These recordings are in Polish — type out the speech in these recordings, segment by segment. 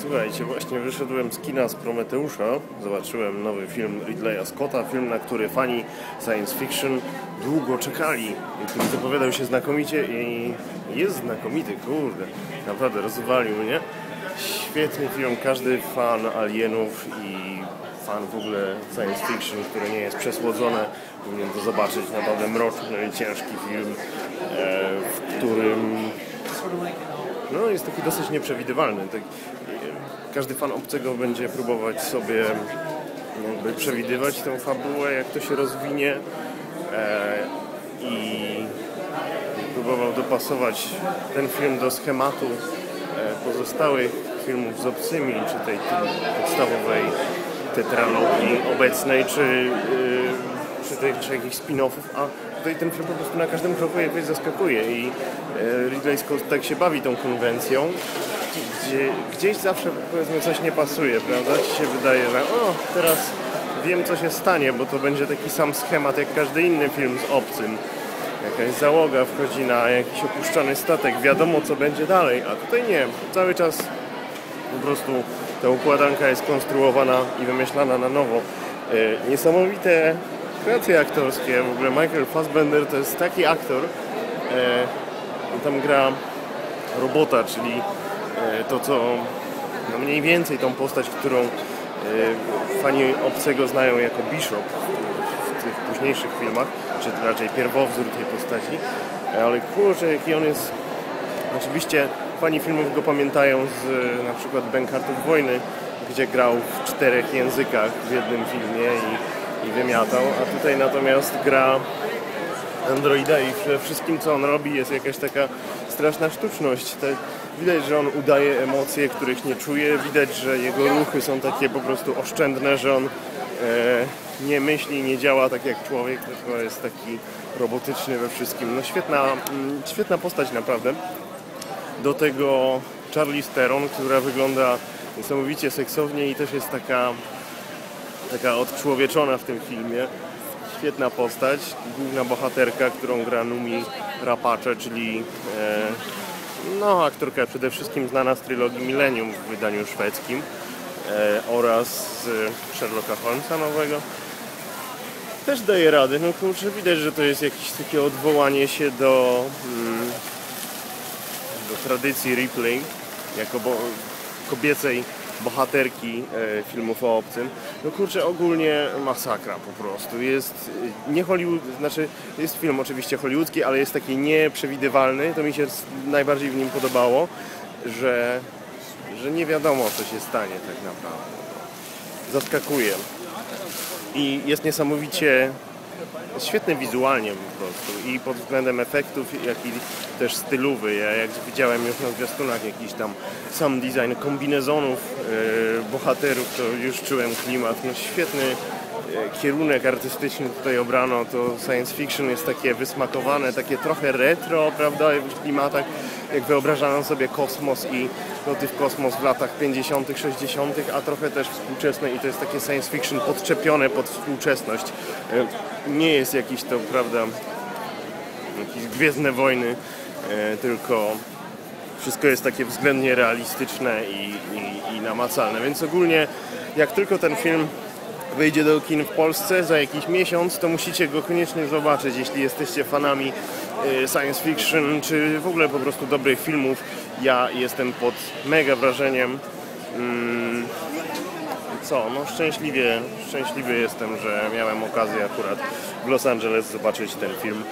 Słuchajcie, właśnie wyszedłem z kina z Prometeusza, zobaczyłem nowy film Ridleya Scotta, film, na który fani science fiction długo czekali, który zapowiadał się znakomicie i jest znakomity, kurde, naprawdę rozwalił mnie. Świetny film, każdy fan alienów i fan w ogóle science fiction, które nie jest przesłodzone, powinien to zobaczyć. Naprawdę mroczny, ciężki film, e, w którym no, jest taki dosyć nieprzewidywalny. Tak, e, każdy fan obcego będzie próbować sobie jakby przewidywać tę fabułę, jak to się rozwinie e, i próbował dopasować ten film do schematu e, pozostałych filmów z obcymi, czy tej podstawowej tetralogii obecnej, czy, czy jakichś spin-offów, a tutaj ten film po prostu na każdym kroku jakoś zaskakuje i yy, Ridley Scott tak się bawi tą konwencją, gdzie gdzieś zawsze powiedzmy coś nie pasuje, prawda? Ci się wydaje, że o, teraz wiem co się stanie, bo to będzie taki sam schemat jak każdy inny film z obcym. Jakaś załoga wchodzi na jakiś opuszczony statek, wiadomo co będzie dalej, a tutaj nie. Cały czas po prostu ta układanka jest konstruowana i wymyślana na nowo. E, niesamowite kreacje aktorskie. W ogóle Michael Fassbender to jest taki aktor. E, tam gra robota, czyli e, to, co no mniej więcej tą postać, którą fani obcego znają jako Bishop w tych późniejszych filmach, czy raczej pierwowzór tej postaci. Ale kurczę, jaki on jest oczywiście Fani filmów go pamiętają z na przykład Bękartów Wojny, gdzie grał w czterech językach w jednym filmie i, wymiatał, a tutaj natomiast gra androida i wszystkim co on robi jest jakaś taka straszna sztuczność. Te, widać, że on udaje emocje, których nie czuje, widać, że jego ruchy są takie po prostu oszczędne, że on e, nie myśli, nie działa tak jak człowiek, tylko jest taki robotyczny we wszystkim. No świetna, mm, świetna postać naprawdę do tego Charlie Steron, która wygląda niesamowicie seksownie i też jest taka, taka odczłowieczona w tym filmie. Świetna postać, główna bohaterka, którą gra Numi Rapace, czyli e, no, aktorka przede wszystkim znana z trylogii Millennium w wydaniu szwedzkim e, oraz z Sherlocka Holmesa nowego. Też daje radę, no kurczę, widać, że to jest jakieś takie odwołanie się do mm, do tradycji Ripley jako bo, kobiecej bohaterki e, filmów o obcym. No kurczę, ogólnie masakra po prostu. Jest e, nie Hollywood, znaczy jest film oczywiście hollywoodzki, ale jest taki nieprzewidywalny. To mi się najbardziej w nim podobało, że, że nie wiadomo co się stanie tak naprawdę. Zaskakuje. I jest niesamowicie świetny wizualnie po prostu i pod względem efektów, jak i też stylowy. Ja jak widziałem już na zwiastunach jakiś tam sam design kombinezonów e, bohaterów, to już czułem klimat. No świetny kierunek artystyczny tutaj obrano, to science fiction jest takie wysmakowane, takie trochę retro, prawda, w klimatach, jak wyobrażano sobie kosmos i loty w kosmos w latach 50., 60., a trochę też współczesne i to jest takie science fiction podczepione pod współczesność. E, nie jest jakiś to, prawda, jakieś Gwiezdne Wojny, e, tylko wszystko jest takie względnie realistyczne i, i, i namacalne. Więc ogólnie, jak tylko ten film wyjdzie do kin w Polsce za jakiś miesiąc, to musicie go koniecznie zobaczyć, jeśli jesteście fanami e, science fiction, czy w ogóle po prostu dobrych filmów. Ja jestem pod mega wrażeniem. Mm, co, no szczęśliwie, szczęśliwy jestem, że miałem okazję akurat w Los Angeles zobaczyć ten film,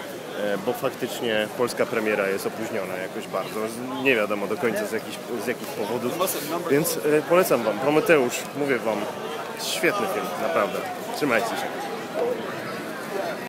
bo faktycznie polska premiera jest opóźniona jakoś bardzo. Nie wiadomo do końca z jakich, z jakich powodów, więc e, polecam Wam. Prometeusz, mówię Wam, świetny film, naprawdę. Trzymajcie się.